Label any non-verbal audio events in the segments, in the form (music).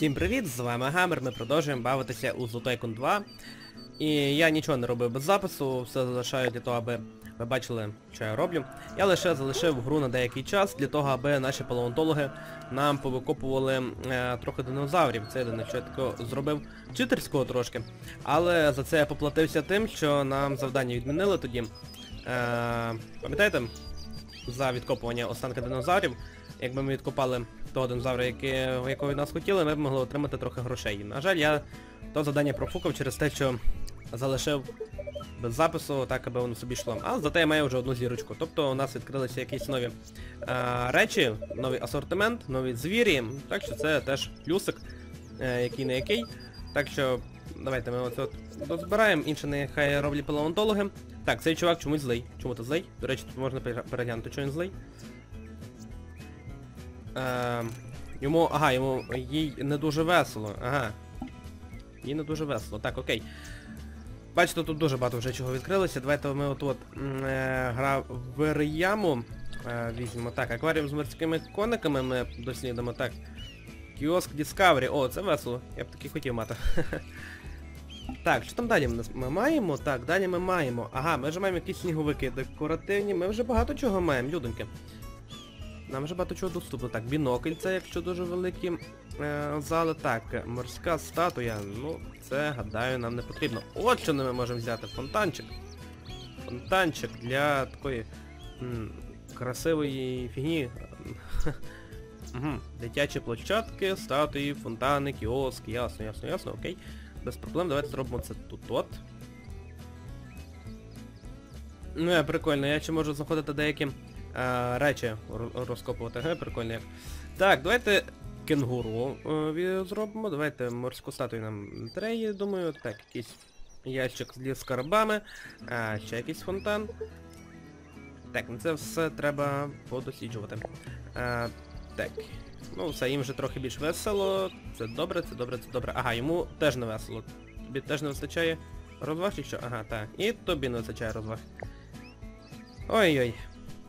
Всім привіт, з вами Гамер, ми продовжуємо бавитися у Zotaikon 2. І я нічого не робив без запису, все залишаю для того, аби ви бачили, що я роблю. Я лише залишив гру на деякий час для того, аби наші палеонтологи нам повикопували е, трохи динозаврів. Це я такого зробив читерського трошки. Але за це я поплатився тим, що нам завдання відмінили тоді. Е, пам'ятаєте? За відкопування останки динозаврів. Якби ми відкопали того динозавра, якого від нас хотіли, ми б могли отримати трохи грошей. На жаль, я то завдання профукав через те, що залишив без запису, так аби воно собі йшло. А зате я маю вже одну зірочку. Тобто у нас відкрилися якісь нові е, речі, новий асортимент, нові звірі. Так що це теж плюсик, е, який не який. Так що давайте ми оце дозбираємо, інше нехай роблять палеонтологи. Так, цей чувак чомусь злий. Чому ти злий? До речі, тут можна переглянути, що він злий. Е, йому... Ага, йому їй не дуже весело. Ага. Їй не дуже весело. Так, окей. Бачите, тут дуже багато вже чого відкрилося. Давайте ми от от е, гра в Рияму. Е, візьмемо. Так, акваріум з морськими кониками ми дослідимо. Так. Кіоск Discovery. О, це весело. Я б таки хотів мати. (laughs) Так, що там далі? Ми маємо? Так, далі ми маємо. Ага, ми вже маємо якісь сніговики декоративні. Ми вже багато чого маємо, людоньки. Нам вже багато чого доступно. Так, бінокль це якщо дуже великі е, зали. Так, морська статуя. Ну, це, гадаю, нам не потрібно. От що ми можемо взяти. Фонтанчик. Фонтанчик для такої м, красивої фігні. (laughs) Дитячі площадки, статуї, фонтани, кіоски, ясно, ясно, ясно, окей. Без проблем, давайте зробимо це тут от. Ну, прикольно, я ще можу знаходити деякі е, речі розкопувати, ге, прикольно як. Так, давайте кенгуру е, зробимо, давайте морську статую нам треба, думаю. Так, якийсь ящик з скарбами, а, ще якийсь фонтан. Так, ну це все треба подосліджувати. А, так. Ну все, їм вже трохи більш весело. Це добре, це добре, це добре. Ага, йому теж не весело. Тобі теж не вистачає розваг чи що? Ага, так. І тобі не вистачає розваг. Ой-ой.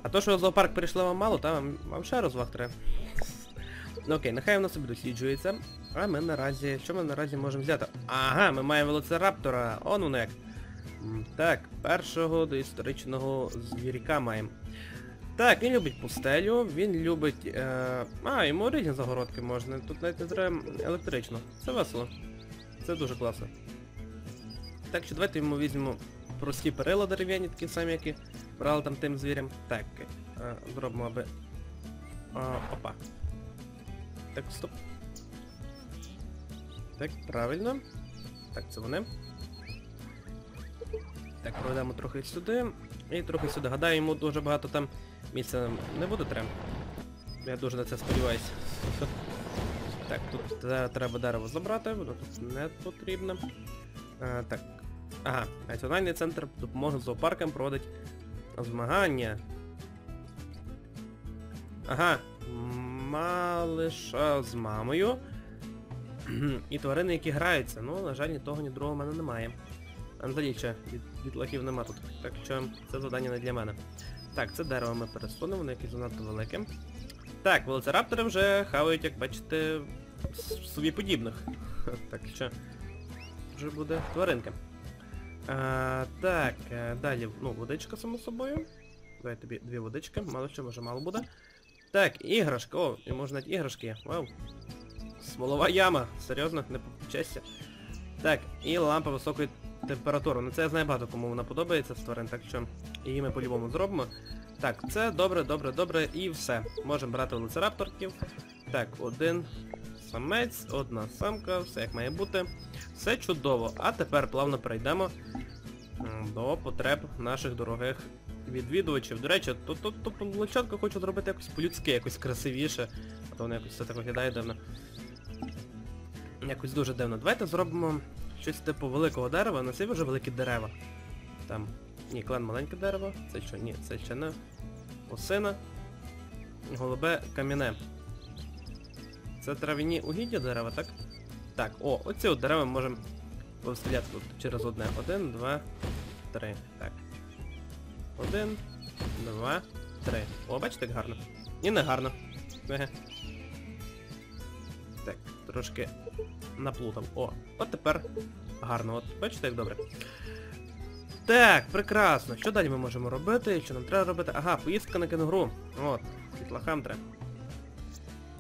А то, що зоопарк прийшло вам мало, та вам, ще розваг треба. Ну окей, нехай воно собі досліджується. А ми наразі... Що ми наразі можемо взяти? Ага, ми маємо велоцираптора. Он воно як. Так, першого доісторичного звіряка маємо. Так, він любить пустелю, він любить... Е... А, йому різні загородки можна. Тут навіть не треба електрично. Це весело. Це дуже класно. Так що давайте йому візьмемо прості перила дерев'яні, такі самі, які брали там тим звірям. Так, е, зробимо аби... А, опа. Так, стоп. Так, правильно. Так, це вони. Так, проведемо трохи сюди. І трохи сюди. Гадаю, йому дуже багато там місця не буде треба. Я дуже на це сподіваюся. Так, тут е, треба дерево забрати, воно тут не потрібно. Е, так. Ага, Національний центр допомоги зоопаркам проводить змагання. Ага. Малиша з мамою. І тварини, які граються. Ну, на жаль, ні того, ні другого в мене немає. Анзаліча, від, відлахів нема тут. Так що це завдання не для мене. Так, це дерево ми пересунемо, воно якесь занадто велике. Так, велоцираптори вже хавають, як бачите, собі подібних. (laughs) Так що вже буде тваринка. А, так, е, далі, ну, водичка, само собою. Давай тобі дві водички, мало що, може мало буде. Так, іграшка, о, і можна навіть іграшки. Вау. Смолова яма, серйозно, не почесться. Так, і лампа високої температури. Ну це я знаю багато кому вона подобається з так що її ми по-любому зробимо. Так, це добре, добре, добре, і все. Можемо брати велоцирапторків. Так, один самець, одна самка, все як має бути. Все чудово. А тепер плавно перейдемо до потреб наших дорогих відвідувачів. До речі, тут тут, тут площадку хочу зробити якось по-людськи, якось красивіше. А то воно якось все так виглядає дивно. Якось дуже дивно. Давайте зробимо щось типу великого дерева, нас є вже великі дерева. Там. Ні, клен маленьке дерево. Це що? Ні, це ще не осина. Голубе кам'яне. Це трав'яні угіддя дерева, так? Так, о, оці от дерева ми можемо повстріляти тут через одне. Один, два, три. Так. Один, два, три. О, бачите, як гарно. І не гарно. Так. трошки наплутав. О, от тепер гарно, от бачите, як добре. Так, прекрасно. Що далі ми можемо робити? Що нам треба робити? Ага, поїздка на кенгуру. От, світлахам треба.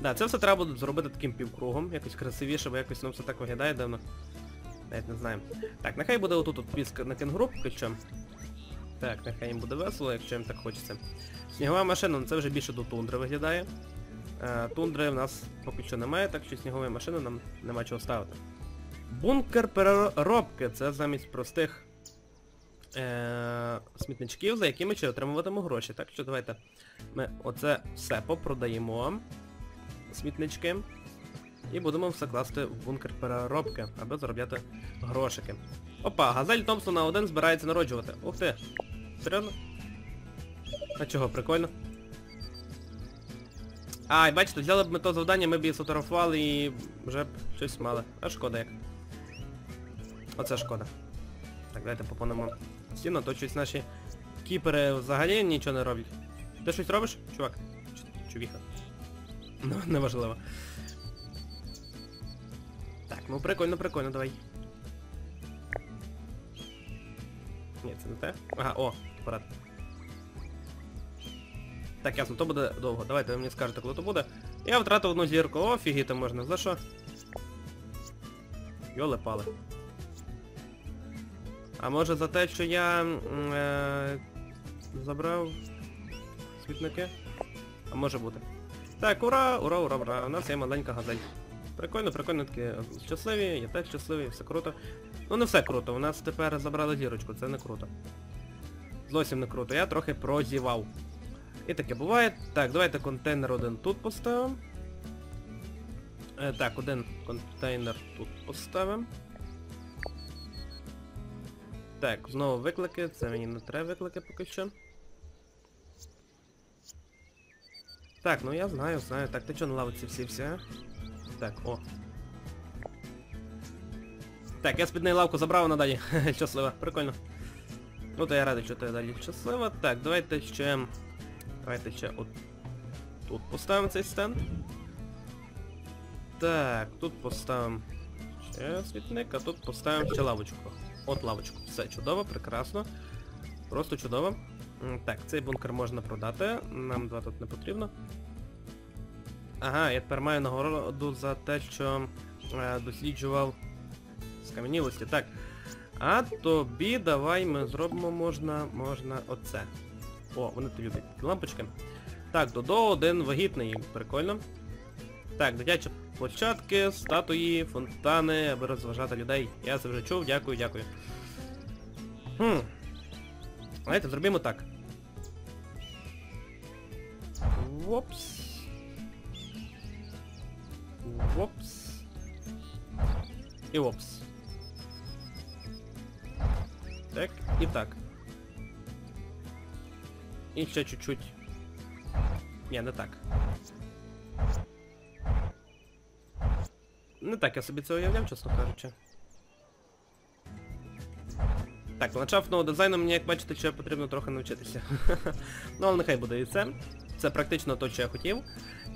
Да, це все треба буде зробити таким півкругом, якось красивіше, бо якось воно все так виглядає давно. Навіть не знаю. Так, нехай буде отут от поїздка на кенгуру, поки що. Так, нехай їм буде весело, якщо їм так хочеться. Снігова машина, ну це вже більше до тундри виглядає. Е, тундри в нас поки що немає, так що снігової машини нам нема чого ставити. Бункер переробки це замість простих е, смітничків, за якими ще отримуватимемо гроші. Так що давайте ми оце все попродаємо. Смітнички. І будемо все класти в бункер переробки, аби заробляти грошики. Опа, газель Томпсона 1 збирається народжувати. Ух ти! Серйозно? А чого, прикольно? А, і бачите, взяли б ми то завдання, ми б її сфотографували і вже б щось мали. А шкода як. Оце шкода. Так, давайте поповнимо стіну, то щось наші кіпери взагалі нічого не роблять. Ти щось робиш, чувак? Чувіха. Ну, (laughs) неважливо. Так, ну прикольно, прикольно, давай. Ні, це не те. Ага, о, апарат. Так, ясно, то буде довго. Давайте ви мені скажете, коли то буде. Я втратив одну зірку. Офігіти можна. За що? Йоле пали. А може за те, що я е, забрав світники? А може бути. Так, ура, ура, ура, ура. У нас є маленька газель. Прикольно, прикольно такі щасливі, я теж щасливий, все круто. Ну не все круто, у нас тепер забрали зірочку, це не круто. Зовсім не круто, я трохи прозівав. І таке буває. Так, давайте контейнер один тут поставимо. Е, так, один контейнер тут поставимо. Так, знову виклики, це мені не треба виклики поки що. Так, ну я знаю, знаю. Так, ти чого на лавиці всі всі? Так, о. Так, я неї лавку забрав, вона далі. (laughs) Щаслива, прикольно. Ну то я радий, що ти далі щаслива. Так, давайте ще... Давайте ще от тут поставимо цей стенд. Так, тут поставимо ще світник, а тут поставимо ще лавочку. От лавочку. Все, чудово, прекрасно. Просто чудово. Так, цей бункер можна продати. Нам два тут не потрібно. Ага, я тепер маю нагороду за те, що е, досліджував скам'янілості. Так. А тобі давай ми зробимо можна, можна оце. О, вони то люблять. Лампочки. Так, Додо один вагітний. Прикольно. Так, дитячі площадки, статуї, фонтани, аби розважати людей. Я це вже чув, дякую, дякую. Хм. Знаєте, зробимо так. Вопс. Вопс. І вопс. Так, і так. І ще чуть-чуть. Ні, не так. Не так я собі це уявляв, чесно кажучи. Так, ландшафтного дизайну мені, як бачите, ще потрібно трохи навчитися. (laughs) ну, але нехай буде і це. Це практично то, що я хотів.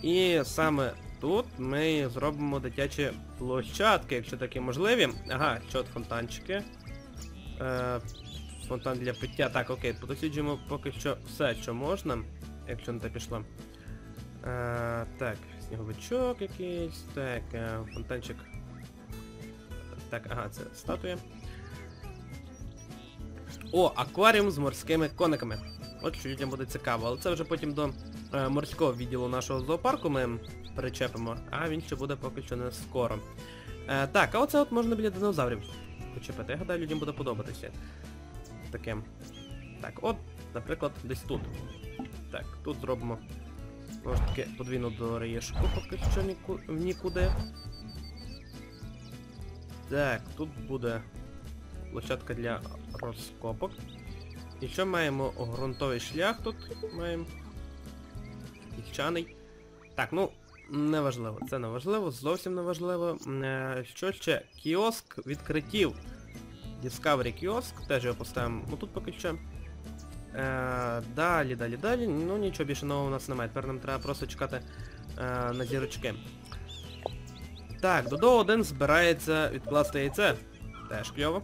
І саме тут ми зробимо дитячі площадки, якщо такі можливі. Ага, що от фонтанчики. Е, фонтан для пиття. Так, окей, подосліджуємо поки що все, що можна, якщо не те пішло. Е, так, сніговичок якийсь, так, е, фонтанчик. Так, ага, це статуя. О, акваріум з морськими кониками. От що людям буде цікаво, але це вже потім до морського відділу нашого зоопарку ми причепимо, а він ще буде поки що не скоро. Е, так, а оце от можна біля динозаврів почепити. Я гадаю, людям буде подобатися. Таке. Так, от, наприклад, десь тут. Так, тут зробимо. Може таки подвійну дореєшку, поки що ніку... нікуди. Так, тут буде площадка для розкопок. І що маємо? Грунтовий шлях тут маємо. Піщаний. Так, ну, неважливо. Це не важливо, зовсім не важливо. Е, Що ще? Кіоск відкриттів. Discovery кіоск, теж його поставимо ну, тут поки що. Е, далі, далі, далі. Ну нічого більше нового у нас немає. Тепер нам треба просто чекати е, на зірочки. Так, Додо один збирається відкласти яйце. Теж кльово.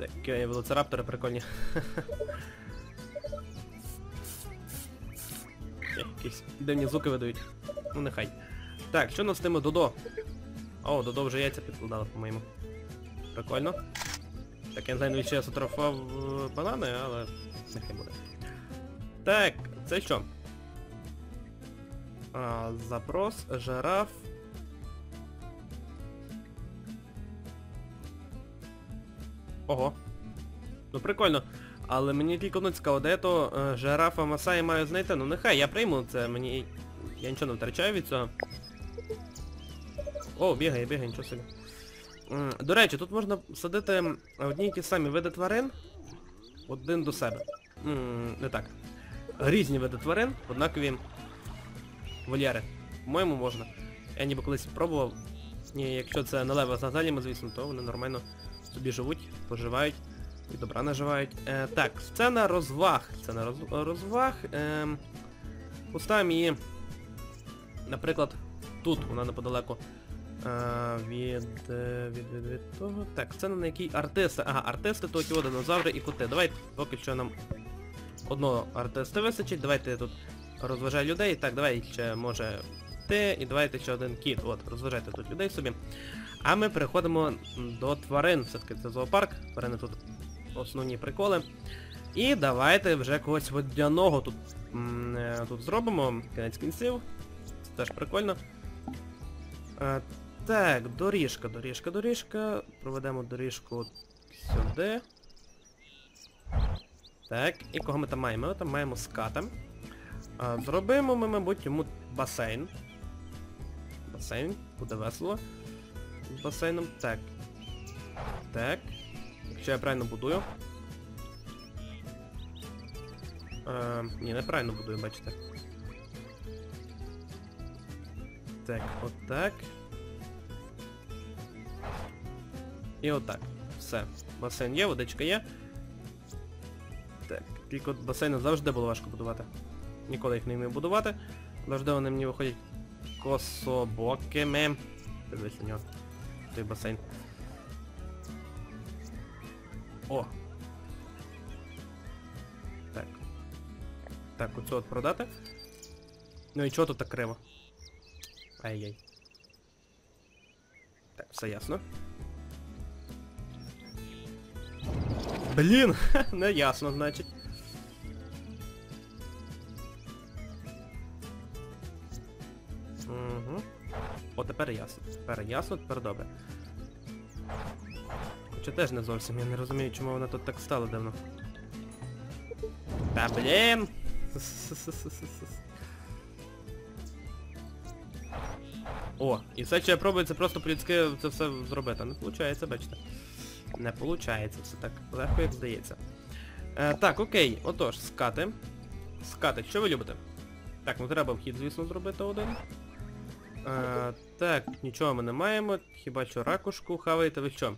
Такі велоцираптори прикольні. (laughs) Якісь дивні звуки видають. Ну нехай. Так, що нас з тими Додо? О, Додо вже яйця підкладали, по-моєму. Прикольно. Так, я не знаю, навіщо я сфотографував е, банани, але нехай буде. Так, це що? А, запрос, жираф. Ого. Ну прикольно. Але мені тільки одно цікаво, де то жирафа Масаї маю знайти. Ну нехай, я прийму це, мені... Я нічого не втрачаю від цього. О, бігає, бігає, нічого собі. До речі, тут можна садити одні й ті самі види тварин один до себе. Не так. Різні види тварин, однакові вольєри. По-моєму, можна. Я ніби колись пробував. І якщо це не лева з Назаліми, звісно, то вони нормально собі живуть, поживають і добра наживають. Е, так, сцена розваг. Сцена роз, розваг. Е, поставимо її, наприклад, тут, вона неподалеку. Е, від, е, від, від, від того. Так, сцена на якій артисти. Ага, артисти, то ті динозаври і коти. Давайте поки що нам одного артиста вистачить. Давайте я тут розважаю людей. Так, давай ще може ти і давайте ще один кіт. От, розважайте тут людей собі. А ми переходимо до тварин. Все-таки це зоопарк. Тварини тут основні приколи. І давайте вже когось водяного тут, е, тут зробимо. Кінець кінців. Це теж прикольно. Е, так, доріжка, доріжка, доріжка. Проведемо доріжку сюди. Так, і кого ми там маємо? Ми там маємо ската. А, зробимо ми, мабуть, йому басейн. Басейн, буде весело. З басейном. Так. Так. Якщо я правильно будую. Е, ні, неправильно будую, бачите. Так, отак. І отак. Все. Басейн є, водичка є. Так, тільки от басейни завжди було важко будувати. Ніколи їх не вмів будувати. Завжди вони мені виходять кособокими. Дивись на нього. Той басейн. О! Так. Так, оцю от продати. Ну і чого тут так криво? Ай-яй. Так, все ясно. Блін, (laughs) не ясно, значить. Угу. О, тепер ясно. Тепер ясно, тепер добре. Хоча теж не зовсім, я не розумію, чому вона тут так стала давно. Та блін! О, і все, що я пробую, це просто по-людськи це все зробити. Не виходить, бачите. Не виходить, все так легко, як здається. Е, так, окей, отож, скати. Скати, що ви любите? Так, ну треба вхід, звісно, зробити один. Е, так, нічого ми не маємо, хіба що ракушку хаваєте ви що?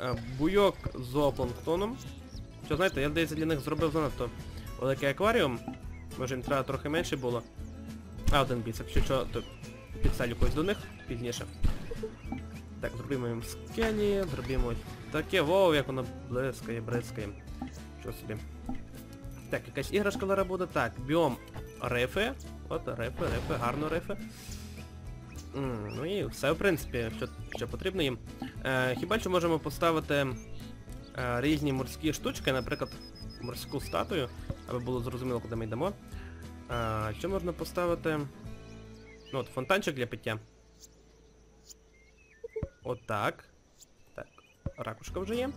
Е, буйок з зоопланктоном. Що знаєте, я здається для них зробив занадто великий акваріум. Може їм треба трохи менше було. А, один біс, якщо що, то підставлю когось до них пізніше. Так, зробимо їм скені, зробимо таке, воу, як воно блискає, бризкає. Що собі. Так, якась іграшка зараз буде. Так, біом рифи. От, рифи, рифи, гарно рифи. Ну і все, в принципі, що, що потрібно їм. Е, хіба що можемо поставити е, різні морські штучки, наприклад, морську статую, аби було зрозуміло, куди ми йдемо. Е, що можна поставити? Ну от, фонтанчик для пиття. Отак. Так, ракушка вже є.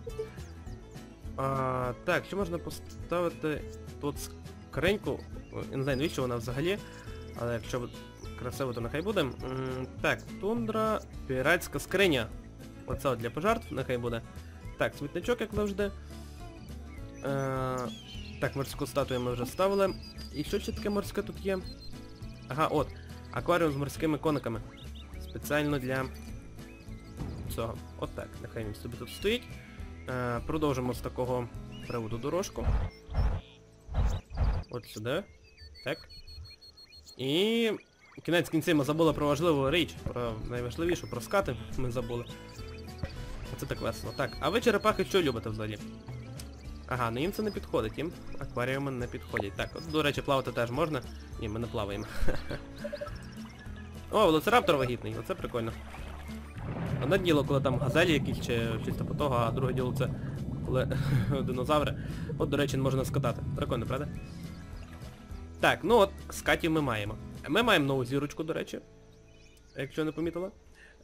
А, так, що можна поставити тут скриньку. Не знаю, навіщо вона взагалі, але якщо красиво, то нехай буде. М, Так, тундра, піратська скриня. Оце от для пожертв, нехай буде. Так, смітничок, як завжди. Е, так, морську статую ми вже ставили. І що ще таке морське тут є? Ага, от. Акваріум з морськими кониками. Спеціально для цього. От так, нехай він собі тут стоїть. Е, продовжимо з такого приводу дорожку. От сюди. Так. І Кінець кінців ми забули про важливу річ, про найважливішу, про скати ми забули. Оце так весело. Так, а ви черепахи що любите взагалі? Ага, ну їм це не підходить, їм акваріуми не підходять. Так, от, до речі, плавати теж можна. Ні, ми не плаваємо. (laughs) О, велоцираптор вагітний, оце прикольно. Одне діло, коли там газелі якісь чи щось типу того, а друге діло це коли (laughs) динозаври. От, до речі, можна скатати. Прикольно, правда? Так, ну от, скатів ми маємо. Ми маємо нову зірочку, до речі. Якщо не помітила.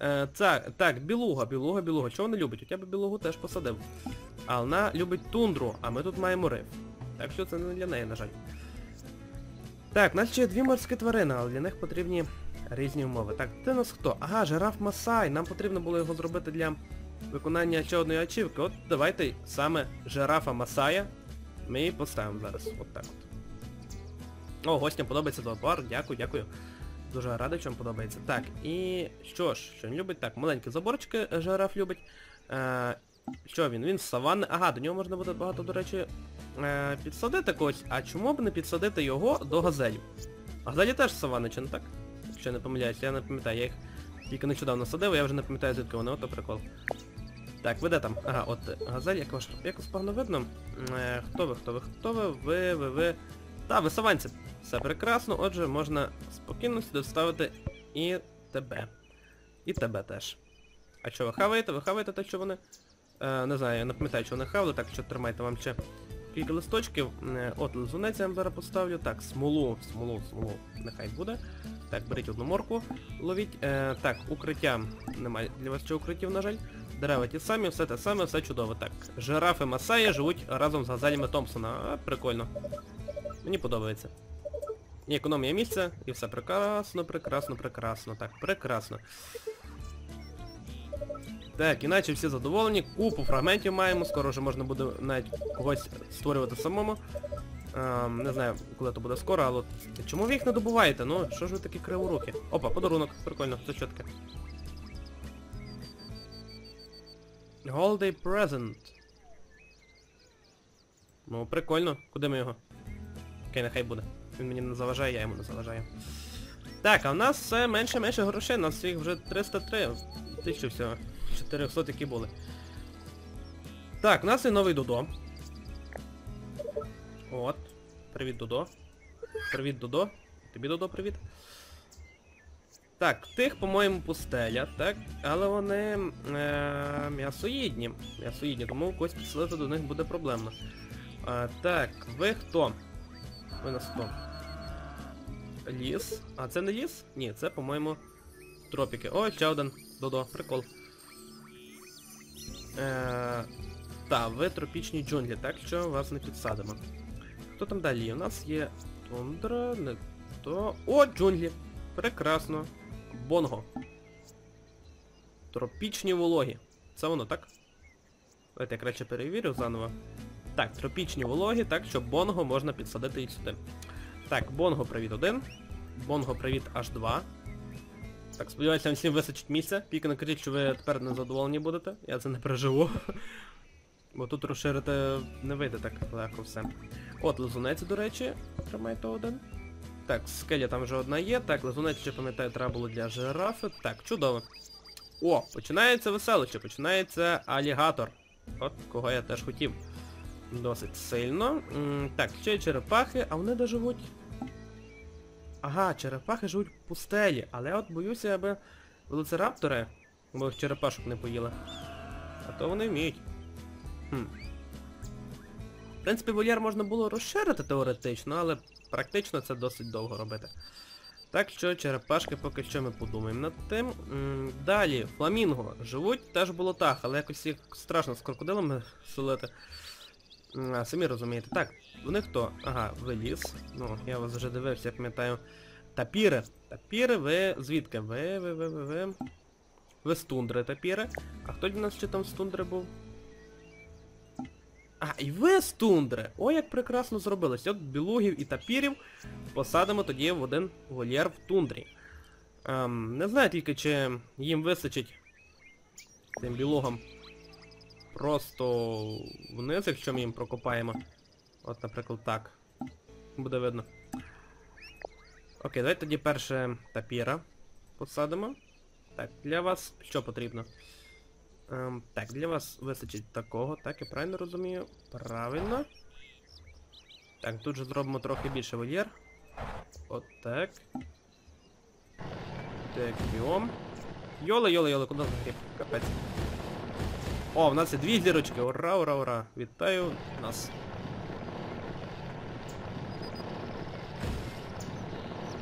Е, так, так, білуга, білуга, білуга. Чого вона любить? Я би білугу теж посадив. А вона любить тундру, а ми тут маємо риф. Так що це не для неї, на жаль. Так, у нас ще є дві морські тварини, але для них потрібні різні умови. Так, ти нас хто? Ага, жираф Масай. Нам потрібно було його зробити для виконання ще одної ачівки. От давайте саме жирафа Масая ми і поставимо зараз. От так от. О, гостям подобається зоопарк, дякую, дякую. Дуже радий, що вам подобається. Так, і що ж, що він любить? Так, маленькі заборчики е, жираф любить. Е, що він? Він з. Ага, до нього можна буде багато, до речі, е, підсадити когось. А чому б не підсадити його до газелів? Газелі теж з саванни, чи не так? Якщо я не помиляюсь, я не пам'ятаю, я їх тільки нещодавно садив, я вже не пам'ятаю звідки вони, ото прикол. Так, ви де там? Ага, от е, газель, як ваш якось погано видно. Е, хто ви, хто ви, хто ви? Ви, ви, ви. Та, ви саванці. Все прекрасно, отже, можна спокійно сюди вставити і тебе. І тебе теж. А що ви хаваєте? Ви хаваєте те, що вони? Е, не знаю, я не пам'ятаю, що вони хавали, так що тримайте вам ще кілька листочків. Е, от лизунець я вам зараз поставлю. Так, смолу, смолу, смолу, нехай буде. Так, беріть одну морку, ловіть. Е, так, укриття. Немає для вас ще укриттів, на жаль. Дерева ті самі, все те саме, все чудово. Так, жирафи Масаї живуть разом з газелями Томпсона. А, прикольно. Мені подобається. І економія місця, і все прекрасно, прекрасно, прекрасно. Так, прекрасно. Так, іначе всі задоволені. Купу фрагментів маємо, скоро вже можна буде навіть когось створювати самому. Ем, не знаю, коли це буде скоро, але... Чому ви їх не добуваєте? Ну, що ж ви такі криворукі? Опа, подарунок, прикольно, це що таке? Holiday present. Ну, прикольно. Куди ми його? Окей, нехай буде. Він мені не заважає, я йому не заважаю. Так, а в нас все менше-менше грошей, у нас їх вже 303. Тисячу всього. 400 які були. Так, у нас є новий Додо. От. Привіт, Додо. Привіт, Додо. Тобі Додо, привіт. Так, тих, по-моєму, пустеля, так? Але вони е, м'ясоїдні. М'ясоїдні, тому когось підселити до них буде проблемно. А, так, ви хто? Ви нас хто? Ліс. А це не ліс? Ні, це, по-моєму, тропіки. О, ще один. Додо, прикол. Е, та, ви тропічні джунглі, так що вас не підсадимо. Хто там далі? У нас є тундра, не то... О, джунглі! Прекрасно. Бонго. Тропічні вологі. Це воно, так? Давайте я краще перевірю заново. Так, тропічні вологі, так що Бонго можна підсадити і сюди. Так, Бонго привіт 1. Бонго привіт аж 2. Так, сподіваюся, всім вистачить місця. Тільки не кажіть, що ви тепер незадоволені будете. Я це не переживу. Бо тут розширити не вийде так легко все. От, лизунець, до речі, тримайте один. Так, скеля там вже одна є. Так, лизунець, ще пам'ятаю, треба було для жирафи. Так, чудово. О, починається веселище, починається алігатор. От, кого я теж хотів. Досить сильно. Так, ще й черепахи, а вони де живуть? Ага, черепахи живуть в пустелі, але от боюся, аби велоцираптори, бо їх черепашок не поїли. А то вони вміють. Хм. В принципі, вольєр можна було розширити теоретично, але практично це досить довго робити. Так що черепашки поки що ми подумаємо над тим. Далі, фламінго. Живуть теж в болотах, але якось їх страшно з крокодилами (laughs) селити. А, самі розумієте. Так, вони хто? Ага, ви ліс. Ну, я вас вже дивився, пам'ятаю. Тапіри. Тапіри, ви звідки? Ви, ви, ви, ви, ви. Ви з тундри тапіри. А хто для нас ще там з тундри був? А, і ви з тундри! О, як прекрасно зробилось. От білугів і тапірів посадимо тоді в один вольєр в тундрі. Ем, не знаю тільки, чи їм вистачить тим білугам просто вниз, якщо ми їм прокопаємо. От, наприклад, так. Буде видно. Окей, давайте тоді перше тапіра посадимо. Так, для вас що потрібно? Ем, так, для вас вистачить такого, так, я правильно розумію? Правильно. Так, тут же зробимо трохи більше вольєр. От так. Так, біом. Йоли, йоли, йоли, куди загріб? Капець. О, в нас є дві зірочки. Ура, ура, ура. Вітаю нас.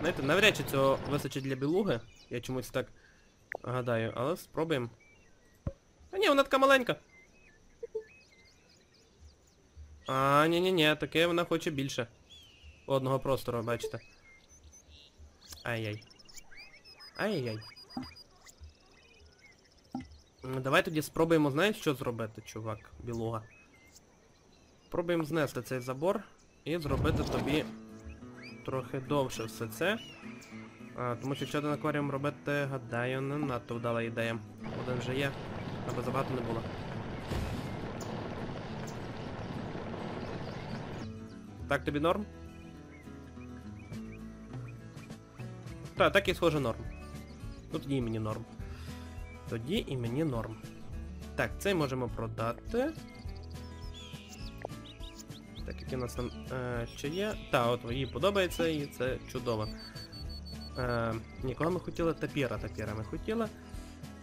Знаєте, навряд чи цього вистачить для білуги. Я чомусь так гадаю, але спробуємо. А ні, вона така маленька. А, ні-ні-ні, таке вона хоче більше. Одного простору, бачите. Ай-яй. Ай-яй. Давай тоді спробуємо, знаєш, що зробити, чувак, білуга. Пробуємо знести цей забор і зробити тобі трохи довше все це. А, тому що ще один акваріум робити, гадаю, не надто вдала ідея. Один вже є, аби забагато не було. Так тобі норм? Так, так і схоже норм. Ну тоді і мені норм. Тоді і мені норм. Так, цей можемо продати. Так, які у нас там е, ще є. Та, от їй подобається і це чудово. Е, нікого ми хотіли тапіра, тапіра ми хотіли.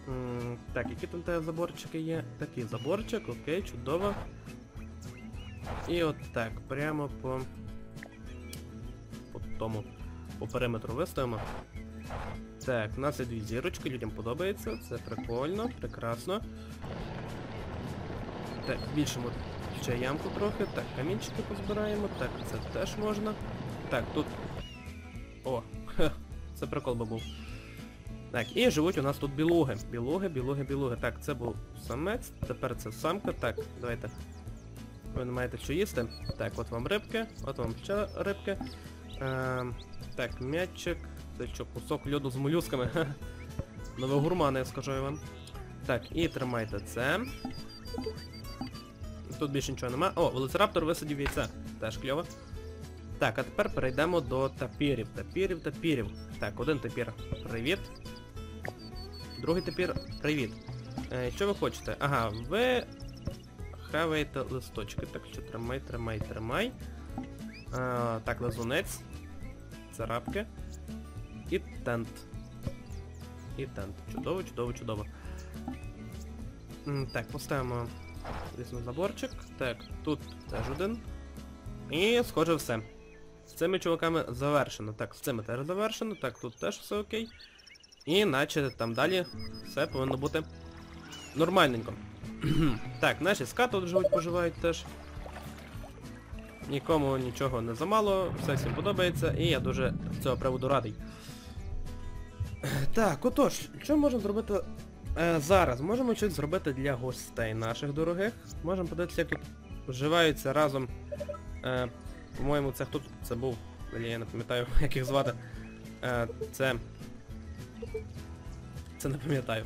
М, так, які там те заборчики є? Такий заборчик, окей, чудово. І от так, прямо по... по тому, по периметру виставимо. Так, у нас дві зірочки, людям подобається, це прикольно, прекрасно. Так, збільшимо ще ямку трохи. Так, камінчики позбираємо. Так, це теж можна. Так, тут... О, хе, це прикол би був. Так, і живуть у нас тут білуги. Білуги, білуги, білуги. Так, це був самець, тепер це самка. Так, давайте. Ви не маєте що їсти. Так, от вам рибки, от вам ще рибки. Ем, так, м'ячик. Це що, кусок льоду з молюсками. (laughs) Ха. Нове гурмани, я скажу я вам. Так, і тримайте це. Тут більше нічого нема. О, велоцираптор висадів яйця. Теж кльово. Так, а тепер перейдемо до тапірів. Тапірів, тапірів. Так, один тапір. Привіт. Другий тапір. Привіт. Е, що ви хочете? Ага, ви хаваєте листочки. Так що тримай, тримай, тримай. А, так, лазунець. Царапки. Тент. І тент. Чудово, чудово, чудово. Так, поставимо на заборчик. Так, тут теж один. І схоже все. З цими чуваками завершено. Так, з цими теж завершено. Так, тут теж все окей. І наче там далі все повинно бути нормальненько. (clears throat) так, наші ска тут живуть, поживають теж. Нікому нічого не замало, все всім подобається, і я дуже з цього приводу радий. Так, отож, що можемо зробити е, зараз? Можемо щось зробити для гостей наших дорогих. Можемо подивитися, як тут вживаються разом. Е, по-моєму, це хто тут це був? Я не пам'ятаю, (laughs) як їх звати. Е, це... Це не пам'ятаю.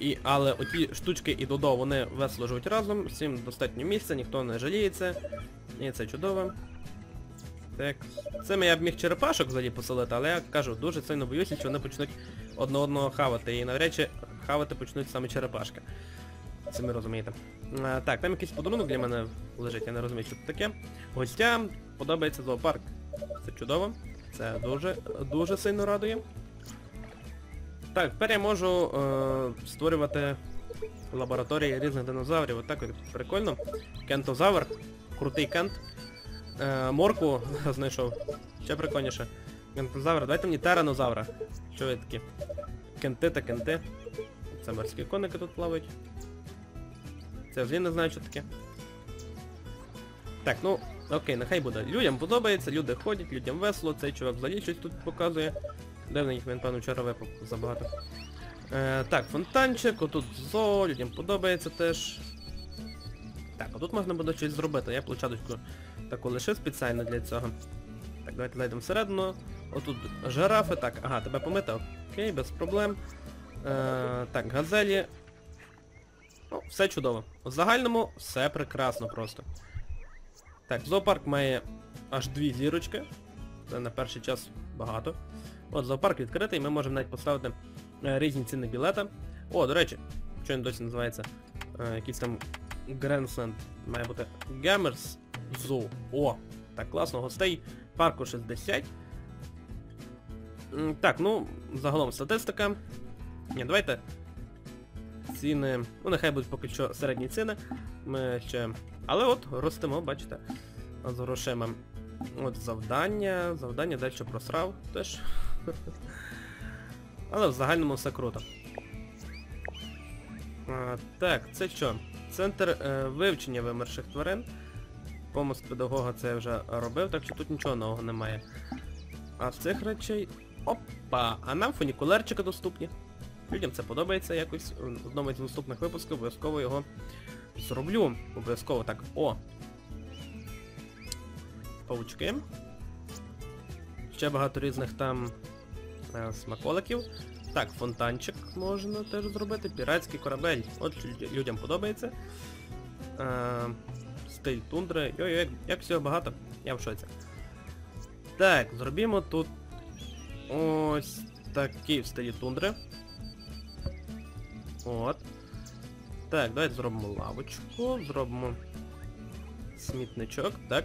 І, але оті штучки і Додо, вони весело живуть разом, всім достатньо місця, ніхто не жаліється. І це чудово. Так. Цими я б міг черепашок взагалі поселити, але я кажу, дуже сильно боюся, що вони почнуть одне одного хавати. І навряд чи хавати почнуть саме черепашки. Це ми розумієте. А, так, там якийсь подарунок для мене лежить, я не розумію, що це таке. Гостям подобається зоопарк. Це чудово. Це дуже, дуже сильно радує. Так, тепер я можу е, створювати лабораторії різних динозаврів. Отак от прикольно. Кентозавр. Крутий кент. Е, морку (laughs) знайшов. Ще прикольніше. Кентозавр. Давайте мені теранозавра. Що ви такі? Кенти та кенти. Це морські коники тут плавають. Це взагалі не знаю, що таке. Так, ну, окей, нехай буде. Людям подобається, люди ходять, людям весело, цей чувак взагалі щось тут показує. Де в них він, певно, вчора випав забагато. Е, так, фонтанчик, отут зоо, людям подобається теж. Так, а тут можна буде щось зробити. Я площадочку таку лишив спеціально для цього. Так, давайте зайдемо всередину. Отут жирафи, так, ага, тебе помити, окей, без проблем. Е, так, газелі. Ну, все чудово. В загальному все прекрасно просто. Так, зоопарк має аж дві зірочки. Це на перший час багато. От, зоопарк відкритий, ми можемо навіть поставити е, різні ціни білета. О, до речі, що він досі називається? Е, якийсь там Grandstand. Має бути Gamers Zoo. О, так, класно, гостей парку 60. Так, ну, загалом статистика. Ні, давайте. Ціни. Ну, нехай будуть поки що середні ціни. Ми ще. Але от, ростемо, бачите. З грошима. От завдання. Завдання дещо просрав теж. (laughs) Але в загальному все круто. А, так, це що? Центр е, вивчення вимерших тварин. Помост педагога це я вже робив, так що тут нічого нового немає. А цих речей... Опа! А нам фунікулерчики доступні. Людям це подобається якось. В одному з наступних випусків обов'язково його зроблю. Обов'язково так. О! Паучки. Ще багато різних там е, смаколиків. Так, фонтанчик можна теж зробити. Піратський корабель. От людям подобається. Е, стиль тундри. Йой, як, як всього багато. Я в шоці. Так, зробімо тут ось такий в стилі тундри. От. Так, давайте зробимо лавочку, зробимо смітничок, так.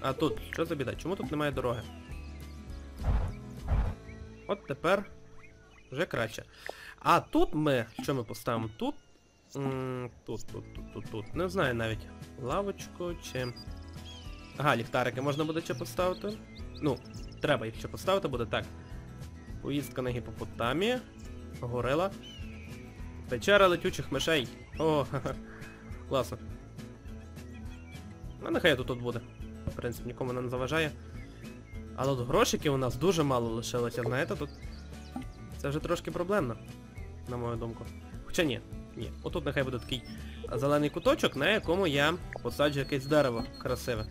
А тут, що за біда? Чому тут немає дороги? От тепер вже краще. А тут ми, що ми поставимо? Тут. Тут, тут, тут, тут, тут. Не знаю навіть. Лавочку чи... Ага, ліхтарики можна буде ще поставити. Ну, треба їх ще поставити, буде так. Поїздка на гіпопотамі. Горила. Печера летючих мишей. О, (laughs) ха-ха. Класно. Ну нехай тут тут буде. В принципі, нікому не заважає. Але от грошиків у нас дуже мало лишилося, знаєте, тут. Це вже трошки проблемно, на мою думку. Хоча ні, ні. Отут нехай буде такий зелений куточок, на якому я посаджу якесь дерево красиве.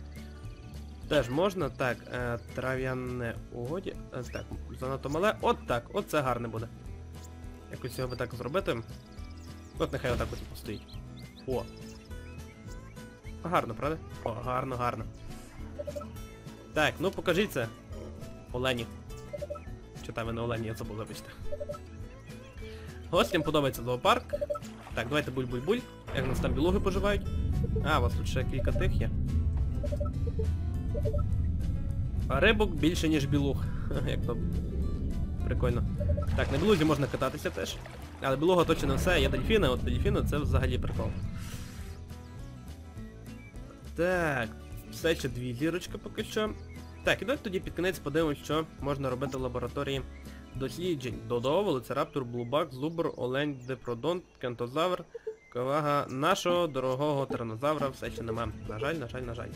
Теж можна, так, е, трав'яне угоді. Так, занадто мале. От так, от це гарне буде. Якось його би так зробити. От нехай отак ось постоїть. О. Гарно, правда? О, гарно, гарно. Так, ну покажіть це. Олені. Чи там ви не Олені, я забув, вибачте. Гостям подобається зоопарк. Так, давайте буль-буль-буль. Як нас там білуги поживають. А, у вас тут ще кілька тих є. Рибок більше, ніж білуг. (laughs) Як то прикольно. Так, на білузі можна кататися теж. Але білуга точно не все, є дельфіни, от дельфіни це взагалі прикол. Так, все ще дві зірочки поки що. Так, і давайте тоді під кінець подивимось, що можна робити в лабораторії досліджень. Додо, Велицираптор, Блубак, Зубр, Олень, Депродонт, Кентозавр, Ковага нашого дорогого тиранозавра все ще нема. На жаль, на жаль, на жаль.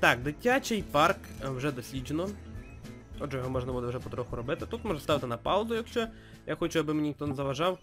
Так, дитячий парк е, вже досліджено. Отже, його можна буде вже потроху робити. Тут можна ставити на паузу, якщо я хочу, аби мені ніхто не заважав.